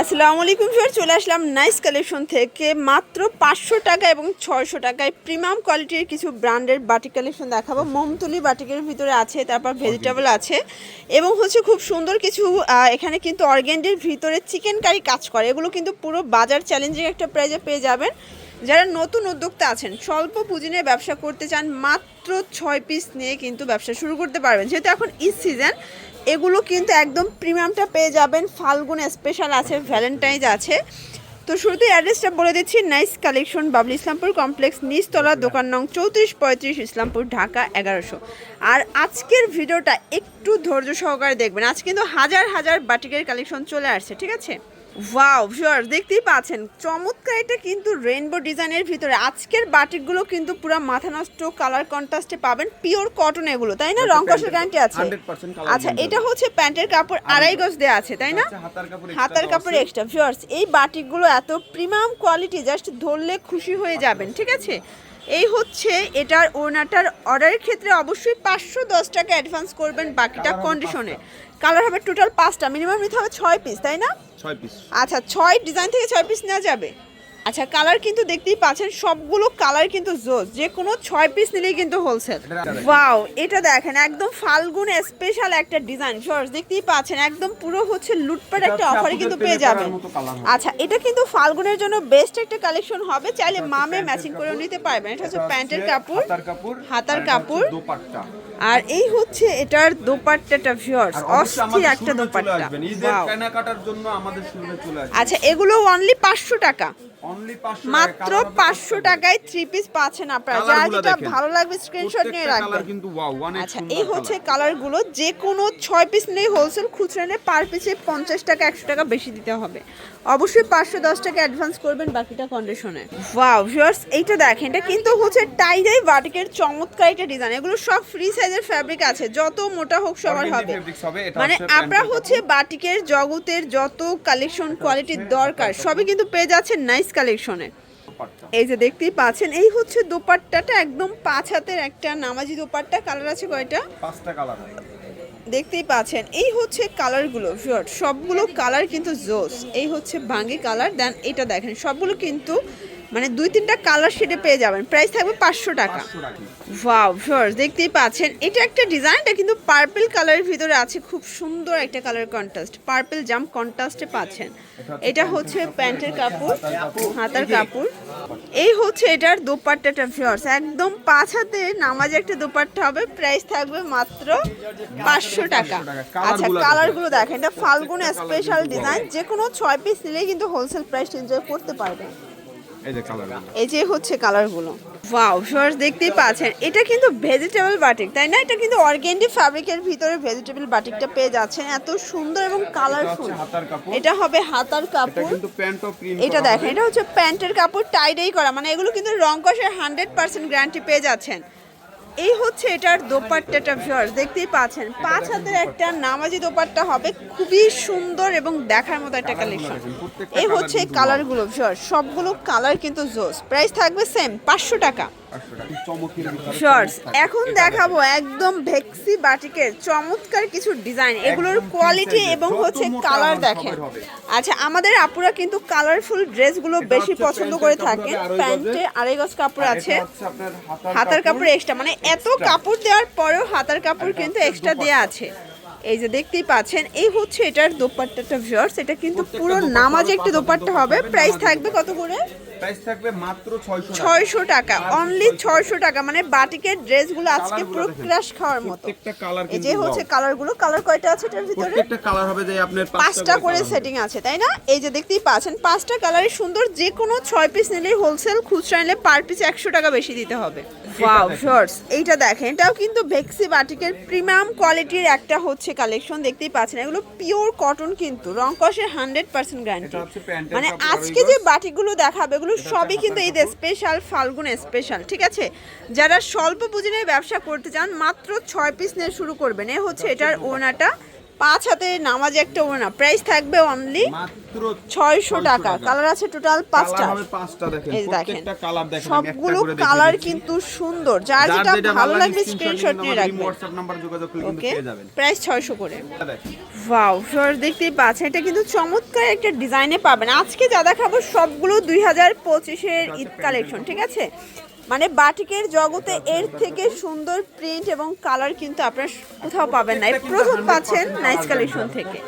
আসসালামু আলাইকুম স্যার চলে আসলাম নাইস কালেকশন থেকে। মাত্র পাঁচশো টাকা এবং ছয়শো টাকায় প্রিমিয়াম কোয়ালিটির কিছু ব্র্যান্ডের বাটিক কালেকশন দেখাবো। মোমতুলি বাটিকের ভিতরে আছে তারপর ভেজিটেবল আছে। এবং হচ্ছে খুব সুন্দর কিছু এখানে কিন্তু অর্গেন্ডের ভিতরে চিকেন কারি কাজ করে। এগুলো কিন্তু পুরো বাজার চ্যালেঞ্জিং একটা প্রাইজে পেয়ে যাবেন। যারা নতুন উদ্যোক্তা আছেন স্বল্প পুঁজি নিয়ে ব্যবসা করতে চান মাত্র ছয় পিস নিয়ে কিন্তু ব্যবসা শুরু করতে পারবেন। যেহেতু এখন ঈদ সিজন এগুলো কিন্তু একদম প্রিমিয়ামটা পেয়ে যাবেন। ফাল্গুন স্পেশাল আছে ভ্যালেন্টাইন্স আছে। তো শুরুতে অ্যাড্রেসটা বলে দিচ্ছি nice collection Babli Islampur complex নিচতলা, দোকান নং চৌত্রিশ, পঁয়ত্রিশ, ইসলামপুর, ঢাকা, এগারোশো। আর আজকের ভিডিওটা একটু ধৈর্য সহকারে দেখবেন। আজ কিন্তু হাজার হাজার বাটিকের কালেকশন চলে আসছে, ঠিক আছে? ওয়াও ভিউয়ার দেখতেই পাচ্ছেন চমৎকার এটা কিন্তু রেইনবো ডিজাইনের ভিতরে। আজকের বাটিকগুলো কিন্তু পুরো মাথা নষ্ট কালার কন্ট্রাস্টে পাবেন পিওর কটন এগুলো তাই না? রং কষের গ্যারান্টি আছে। আচ্ছা এটা হচ্ছে প্যান্টের কাপড় আড়াই গজ দেওয়া আছে তাই না? হাতার কাপড় হাতার কাপড়। এক্সট্রা ভিউয়ার্স এই বাটিকগুলো এত প্রিমিয়াম কোয়ালিটি জাস্ট ধরলে খুশি হয়ে যাবেন ঠিক আছে? এই হচ্ছে এটার ওনাটার অর্ডারের ক্ষেত্রে অবশ্যই পাঁচশো দশ টাকা অ্যাডভান্স করবেন বাকিটা কন্ডিশনে কালার হবে টোটাল পাঁচটা। মিনিমাম নিতে হবে ছয় পিস তাই না? ছয় পিস আচ্ছা ছয় ডিজাইন থেকে ছয় পিস নেওয়া যাবে? আচ্ছা কালার কিন্তু দেখতেই পাচ্ছেন সবগুলো কালার কিন্তু জোস যে কোনো ছয় পিস নিলেই কিন্তু হোলসেল ওয়াও এটা দেখেন একদম ফাল্গুন স্পেশাল একটা ডিজাইন শর্টস দেখতেই পাচ্ছেন একদম পুরো হচ্ছে লুটপাট একটা অফারে কিন্তু পেয়ে যাবেন। আচ্ছা এটা কিন্তু ফাল্গুনের জন্য বেস্ট একটা কালেকশন হবে চাইলে মামে ম্যাচিং করে নিতে পারবেন। এটা হচ্ছে প্যান্টের কাপড় হাতার কাপড় হাতার আর কাপড়। দোপাট্টা। আর এই হচ্ছে এটার দোপাট্টাটা ভিউয়ার্স অস্থির একটা দোপাট্টা। ঈদের কেনাকাটার জন্য আমাদের চলে আচ্ছা এগুলো অনলি পাঁচশো টাকা। অনলি 500 মাত্র পাঁচশো টাকায় থ্রি পিস পাচ্ছেন আপনারা। যার যেটা ভালো লাগবে স্ক্রিনশট নিয়ে রাখবেন। কিন্তু আচ্ছা এই হচ্ছে। কালারগুলো যে কোনো ছয় পিস নেই হোলসেল খুচরা নিয়ে পার পিসে পঞ্চাশ টাকা একশো টাকা বেশি দিতে হবে। অবশ্যই পাঁচশো দশ টাকা অ্যাডভান্স করবেন বাকিটা কন্ডিশনে ওয়াও ভিউয়ার্স এইটা দেখেন এটা কিন্তু হচ্ছে টাইডাই বাটিকের চমৎকার একটা ডিজাইন এগুলো সব ফ্রি সাইজের ফ্যাব্রিক আছে। যত মোটা হোক সবার হবে। মানে আমরা হচ্ছে বাটিকের জগতের যত কালেকশন কোয়ালিটির দরকার সবই কিন্তু পেয়ে যাচ্ছে নাইস কালেকশনে কালেকশনের এই যে দেখতেই পাচ্ছেন এই হচ্ছে দোপাট্টাটা একদম পাঁচ হাতের একটা নামাজি দোপাট্টা কালার আছে কয়টা? পাঁচটা কালার দেখতেই পাচ্ছেন এই হচ্ছে কালারগুলো ভিউয়ার সবগুলো কালার কিন্তু জোস এই হচ্ছে ভাঙ্গি কালার দেন এটা দেখেন সবগুলো কিন্তু মানে দুই তিনটা কালার শেডে পেয়ে যাবেন। প্রাইস থাকবে পাঁচশো টাকা। 500 টাকা। ওয়াও ভিউয়ার্স দেখতেই পাচ্ছেন এটা একটা ডিজাইনটা কিন্তু পার্পল কালারের ভিতরে আছে খুব সুন্দর একটা কালার কন্ট্রাস্ট পার্পেল জাম কন্ট্রাস্টে পাচ্ছেন। এটা হচ্ছে প্যান্টের কাপড়। হাতার কাপড়। এই হচ্ছে এটার দোপাট্টাটা ফিওর্স একদম পাঁচ হাতে নামাজে একটা দোপাট্টা হবে প্রাইস থাকবে মাত্র পাঁচশো টাকা। আচ্ছা কালারগুলো দেখেন এটা ফাল্গুন স্পেশাল ডিজাইন যে কোনো ছয় পিস নিলেই কিন্তু হোলসেল প্রাইস এনজয় করতে পারবেন। এই যে কালার এই যে হচ্ছে কালারগুলো ওয়াও ভিউয়ার্স দেখতেই পাচ্ছেন। এটা কিন্তু ভেজিটেবল বাটিক তাই না? এটা কিন্তু অর্গেন্ডি ফ্যাব্রিকের ভিতরে ভেজিটেবল বাটিকটা পেয়ে যাচ্ছেন। এত সুন্দর এবং কালারফুল। এটা হবে হাতার কাপড়। কিন্তু প্যান্ট ও প্রিন্ট এটা দেখেন এটা হচ্ছে প্যান্টের কাপড় টাইডাই করা। মানে এগুলো কিন্তু রং কষের হান্ড্রেড পার্সেন্ট গ্যারান্টি পেয়ে যাচ্ছেন। এই হচ্ছে এটার দোপাট্টাটা ভিউয়ার্স দেখতেই পাচ্ছেন। পাঁচ হাতের একটা নামাজি দোপাট্টা হবে খুবই সুন্দর এবং দেখার মতো একটা কালেকশন এই হচ্ছে কালারগুলো ভিউয়ার্স সবগুলো কালার কিন্তু জোস প্রাইস থাকবে সেম পাঁচশো টাকা। 500 টাকা চমকের ভিতরে শর্টস এখন দেখাবো একদম ভেক্সি বাটিকের চমৎকার কিছু ডিজাইন এগুলোর কোয়ালিটি এবং হচ্ছে কালার দেখেন। আচ্ছা আমাদের আপুরা কিন্তু কালারফুল ড্রেসগুলো বেশি পছন্দ করে থাকেন। হবে প্যান্টে আড়াই গজ কাপড় আছে। হাতার কাপড় এক্সট্রা মানে এত কাপড় দেওয়ার পরেও হাতার কাপড় কিন্তু এক্সট্রা দেওয়া আছে। এই যে দেখতেই পাচ্ছেন এই হচ্ছে এটার দোপাট্টাটা ভিউয়ার্স এটা কিন্তু পুরো নামাজ একটা দোপাট্টা হবে, প্রাইস থাকবে কত করে? প্রাইস থাকবে মাত্র 600 টাকা। অনলি 600 ছয়শো টাকা। মানে বাটিকের ড্রেসগুলো আজকে পুরো ক্র্যাশ খাওয়ার মতো। প্রত্যেকটা কালার এই যে হচ্ছে। কালারগুলো কালার কয়টা আছে এটার ভিতরে? প্রত্যেকটা কালার হবে যে আপনার পাঁচটা করে সেটিং আছে তাই না? এই যে দেখতেই পাচ্ছেন পাঁচটা কালারে সুন্দর যে কোনো ছয় পিস নিলেই হোলসেল খুচরা নিলে পার পিস একশো টাকা বেশি দিতে হবে। ওয়াও শর্টস এইটা দেখেন এটাও কিন্তু ভেক্সি বাটিকের প্রিমিয়াম কোয়ালিটির একটা হচ্ছে কালেকশন দেখতেই পাচ্ছেন। এগুলো পিওর কটন কিন্তু রং কষের হান্ড্রেড পার্সেন্ট গ্যারান্টি মানে আজকে যে। বাটিকগুলো দেখাবে এগুলো সবই কিন্তু ঈদ স্পেশাল ফাল্গুন স্পেশাল ঠিক আছে? যারা স্বল্প পুঁজি নিয়ে ব্যবসা করতে চান মাত্র ছয় পিস নিয়ে শুরু করবেন। এ হচ্ছে এটার ওনাটা। পাঁচ হাতে নামাজে একটা ওনা প্রাইস থাকবে অনলি মাত্র ছয়শো টাকা। কালার আছে টোটাল পাঁচটা। দেখেন এই সবগুলো কালার কিন্তু সুন্দর। যার যেটা ভালো লাগবে স্ক্রিনশট নিয়ে রাখবেন ওকে প্রাইস ছয়শো করে। ওয়াও ফ্লোর দেখতেই পাচ্ছেন। এটা কিন্তু চমৎকার একটা ডিজাইনে পাবেন। আজকে যা দেখাবো সবগুলো দুই হাজার পঁচিশের ঈদ কালেকশন ঠিক আছে? মানে বাটিকের জগতে এর থেকে সুন্দর প্রিন্ট এবং কালার কিন্তু আপনারা কোথাও পাবেন না। প্রথম পাচ্ছেন নাইস কালেকশন থেকে।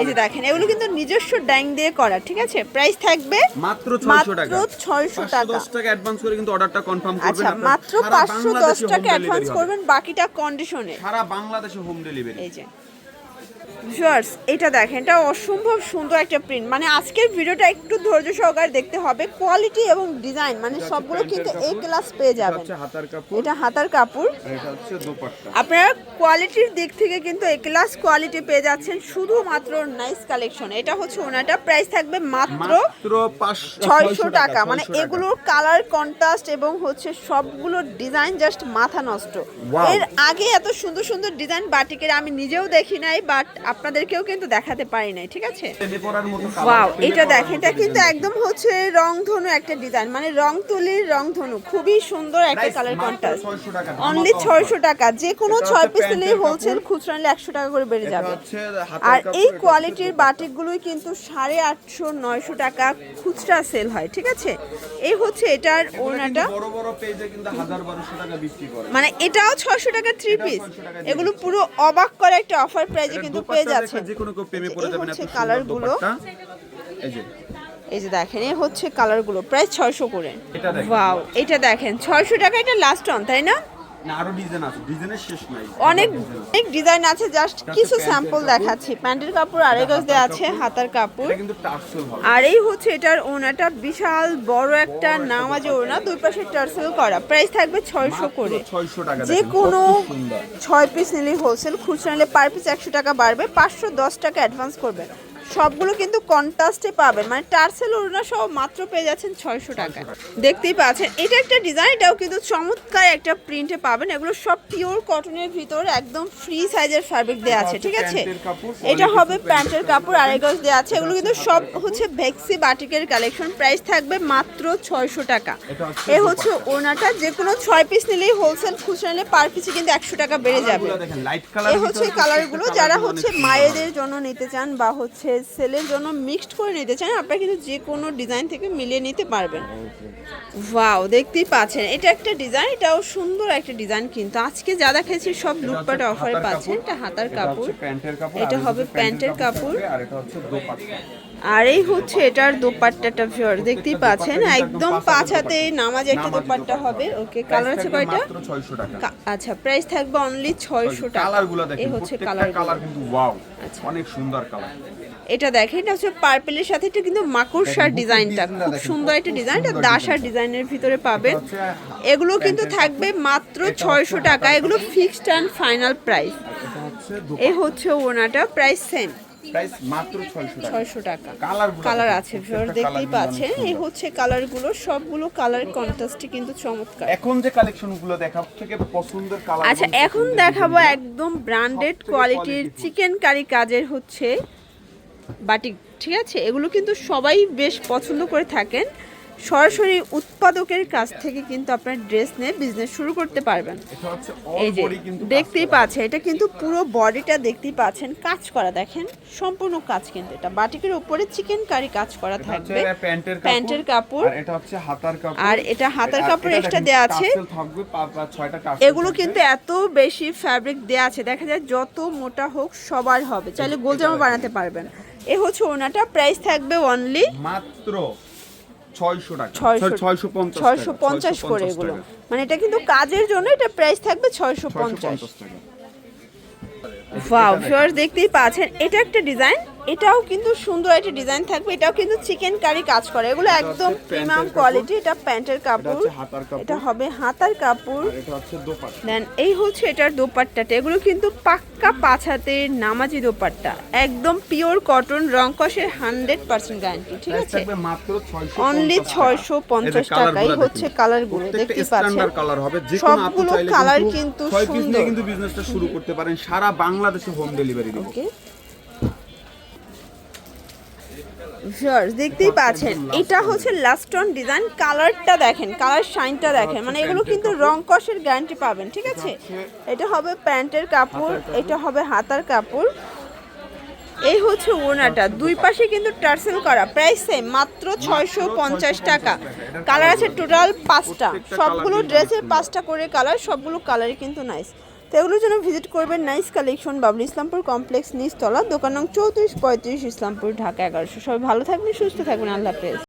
এই যে দেখেন এগুলো কিন্তু নিজস্ব ড্যাং দিয়ে করা ঠিক আছে? প্রাইস থাকবে মাত্র 600 টাকা। মাত্র 600 টাকা 510 টাকা অ্যাডভান্স করে কিন্তু অর্ডারটা কনফার্ম করবেন আচ্ছা মাত্র সারা পাঁচশো দশ বাংলাদেশে টাকা অ্যাডভান্স করবেন বাকিটা কন্ডিশনে সারা বাংলাদেশে হোম ডেলিভারি এই যে। ভিউয়ার্স এটা দেখেন এটা অসম্ভব সুন্দর একটা প্রিন্ট মানে আজকের ভিডিওটা একটু ধৈর্য সহকারে দেখতে হবে কোয়ালিটি এবং ডিজাইন মানে সবগুলো কিন্তু এ ক্লাস পেয়ে যাবেন। হচ্ছে হাতার কাপড়। এটা হাতার কাপড়। এটা হচ্ছে দোপাট্টা। আপনারা কোয়ালিটির দিক থেকে কিন্তু এ ক্লাস কোয়ালিটি পেয়ে যাচ্ছেন শুধুমাত্র নাইস কালেকশন এটা হচ্ছে ওনাটা প্রাইস থাকবে মাত্র মাত্র 500 ছয়শো টাকা মানে এগুলোর কালার কন্ট্রাস্ট এবং হচ্ছে সবগুলো ডিজাইন জাস্ট মাথা নষ্ট। এর আগে এত সুন্দর সুন্দর ডিজাইন বাটিকের আমি নিজেও দেখি নাই বাট আপনাদেরকেও কিন্তু দেখাতে পারি নাই ঠিক আছে? ওয়াও এটা দেখেন এটা কিন্তু একদম হচ্ছে রংধনু একটা ডিজাইন মানে রং তুলির রংধনু খুবই সুন্দর একটা কালার কন্ট্রাস্ট অনলি ছয়শো। টাকা যে কোনো ছয় পিস নিলেই হোলসেল খুচরা নিলে একশো টাকা করে বেড়ে যাবে। আর এই কোয়ালিটির বাটিকগুলোই কিন্তু সাড়ে আটশো নয়শো টাকা খুচরা সেল হয় ঠিক আছে? এই হচ্ছে এটার ওড়নাটা। বড় বড় পেজে কিন্তু 1200 টাকা বিক্রি করে। মানে এটাও ছশো টাকা থ্রি পিস এগুলো পুরো অবাক করে একটা অফার প্রাইজে কিন্তু দোপাট্টা পেয়ে যে কোনো কেউ প্রেমে পড়ে এই যাবেন এত কালারগুলো এই যে। এই যে দেখেন এই হচ্ছে কালারগুলো প্রায় ছয়শো করে। এটা দেখেন। ওয়াও এটা দেখেন ছয়শো টাকা এটা লাস্ট অন তাই না? আরও ডিজাইন আছে। ডিজাইনের শেষ নাই। অনেক অনেক ডিজাইন আছে জাস্ট কিছু স্যাম্পল কাপড়। দেখাচ্ছি। প্যান্টের কাপড় আড়াই গজ দেওয়া আছে হাতার কাপড়। কিন্তু টার্সেল হবে। আর এই হচ্ছে এটার ওনাটা বিশাল বড় একটা নামাজে ওনা দুই পাশে টার্সেল করা। প্রাইস থাকবে ছয়শো করে। 600 টাকা যে কোনো কত ছয় পিস নিলে হোলসেল খুচরা নিলে পার পিস একশো টাকা বাড়বে। পাঁচশো দশ টাকা অ্যাডভান্স করবেন সবগুলো কিন্তু কন্ট্রাস্টে পাবেন। মানে টার্সেল ওড়না সহ মাত্র পেয়ে যাচ্ছেন ছয়শো টাকা। দেখতেই পাচ্ছেন এটা একটা ডিজাইন এটাও কিন্তু চমৎকার একটা প্রিন্টে পাবেন। এগুলো সব পিওর কটনের ভিতর একদম ফ্রি সাইজের ফ্যাব্রিক দেওয়া আছে ঠিক আছে? এটা হবে প্যান্টের কাপড় আড়াই গজ দেওয়া আছে। এগুলো কিন্তু সব হচ্ছে ভেক্সি বাটিকের কালেকশন প্রাইস থাকবে মাত্র ছয়শো টাকা। এ হচ্ছে ওনাটা যে কোনো ছয় পিস নিলেই হোলসেল খুচরা নিলে পার পিসে কিন্তু একশো টাকা বেড়ে যাবে। এই হচ্ছে কালারগুলো যারা হচ্ছে মায়েদের জন্য নিতে চান বা হচ্ছে ছেলের জন্য মিক্সড করে নিতে চান আপনারা কিন্তু যে কোনো ডিজাইন থেকে মিলিয়ে নিতে পারবেন। ওয়াও দেখতেই পাচ্ছেন এটা একটা ডিজাইন এটাও সুন্দর একটা ডিজাইন কিন্তু। আজকে যা দেখাচ্ছি সব লুটপাট অফারে পাচ্ছেন এটা হাতার কাপড়। প্যান্টের কাপড় এটা হবে প্যান্টের কাপড়। আর এটা হচ্ছে দোপাট্টা। আর এই হচ্ছে এটার দোপাট্টাটা ভিউয়ার দেখতেই পাচ্ছেন একদম পাঁচ হাতে নামাজ একটা দোপাট্টা হবে। ওকে কালার আছে কয়টা? মাত্র 600 টাকা। আচ্ছা প্রাইস থাকবে অনলি ছয়শো টাকা। কালারগুলো দেখেন এই হচ্ছে কালার কালার কিন্তু ওয়াও আচ্ছা। অনেক সুন্দর কালার এটা দেখেন এটা হচ্ছে পার্পেলের সাথে এটা কিন্তু মাকড়সার ডিজাইনটা। খুব সুন্দর একটা ডিজাইন এটা দাসার ডিজাইনের ভিতরে পাবেন। এগুলো কিন্তু থাকবে মাত্র ছয়শো টাকা। এগুলো ফিক্সড অ্যান্ড ফাইনাল প্রাইস এটা হচ্ছে এই হচ্ছে ওনাটা প্রাইস সেম প্রাইস মাত্র 600 টাকা। ছয়শো টাকা। কালার আছে ভিউয়ার দেখতেই পাচ্ছেন। এই। হচ্ছে কালারগুলো সবগুলো কালার কন্ট্রাস্টই কিন্তু চমৎকার। এখন যে কালেকশনগুলো দেখা থেকে পছন্দের কালার আচ্ছা এখন দেখাবো একদম ব্র্যান্ডেড কোয়ালিটির চিকেন কারি কাজের হচ্ছে বাটিক ঠিক আছে? এগুলো কিন্তু সবাই বেশ পছন্দ করে থাকেন। সরাসরি উৎপাদকের কাছ থেকে কিন্তু আপনার ড্রেস নিয়ে বিজনেস শুরু করতে পারবেন। এই যে দেখতেই পাচ্ছেন এটা কিন্তু পুরো বডিটা দেখতেই পাচ্ছেন কাজ করা দেখেন সম্পূর্ণ কাজ কিন্তু এটা। বাটিকের উপরে চিকেন কারি কাজ করা থাকবে প্যান্টের কাপড় আর এটা হচ্ছে হাতার কাপড়। আর এটা হাতার কাপড় দেখেন, দেয়া আছে। এগুলো কিন্তু এত বেশি ফ্যাব্রিক দেওয়া আছে দেখা যায় যত মোটা হোক সবার হবে চাইলে গোল জামা বানাতে পারবেন। এ হচ্ছে ওনাটা প্রাইস থাকবে অনলি মাত্র 600 টাকা। ছয়শো 650 পঞ্চাশ করে এগুলো। মানে এটা কিন্তু কাজের জন্য এটা প্রাইস থাকবে ছয়শো পঞ্চাশ। 650 টাকা। ওয়াও ভিউয়ার্স দেখতেই পাচ্ছেন এটা একটা ডিজাইন এটাও কিন্তু সুন্দর একটা ডিজাইন থাকবে। এটাও কিন্তু চিকেন কারি কাজ করে। এগুলো একদম প্রিমিয়াম কোয়ালিটি এটা প্যান্টের কাপড়। এটা হবে হাতার কাপড়। দেন এই হচ্ছে এটার দোপাট্টাটা। এগুলো কিন্তু পাক্কা পাঁচ হাতের নামাজি দোপাট্টা। একদম পিওর কটন রং কষের হান্ড্রেড পার্সেন্ট গ্যারান্টি ঠিক আছে? থাকবে মাত্র 650 অনলি ছয়শো পঞ্চাশ টাকাই হচ্ছে। কালারগুলো দেখতে পাচ্ছেন? সবগুলো কালার কিন্তু সুন্দর। কিন্তু বিজনেসটা শুরু করতে পারেন সারা বাংলাদেশে হোম ডেলিভারি ওকে ভিউয়ার্স দেখতেই পাচ্ছেন। এটা হচ্ছে লাস্ট অন ডিজাইন কালারটা দেখেন কালার শাইনটা দেখেন। মানে এগুলো কিন্তু রং কষের গ্যারান্টি পাবেন ঠিক আছে? এটা হবে প্যান্টের কাপড় এটা হবে হাতার কাপড়। এই হচ্ছে ওনাটা। দুই পাশে কিন্তু টার্সেল করা। প্রাইস সেম মাত্র ছয়শো পঞ্চাশ টাকা। কালার আছে টোটাল পাঁচটা। সবগুলো ড্রেসের পাঁচটা করে কালার সবগুলো কালারই কিন্তু নাইস তো এগুলোর জন্য ভিজিট করবেন nice collection Babul Islampur complex নিচতলা, দোকান নং চৌত্রিশ পঁয়ত্রিশ ইসলামপুর, ঢাকা এগারোশো। সবাই ভালো থাকবেন, সুস্থ থাকবেন, আল্লাহ হাফেজ।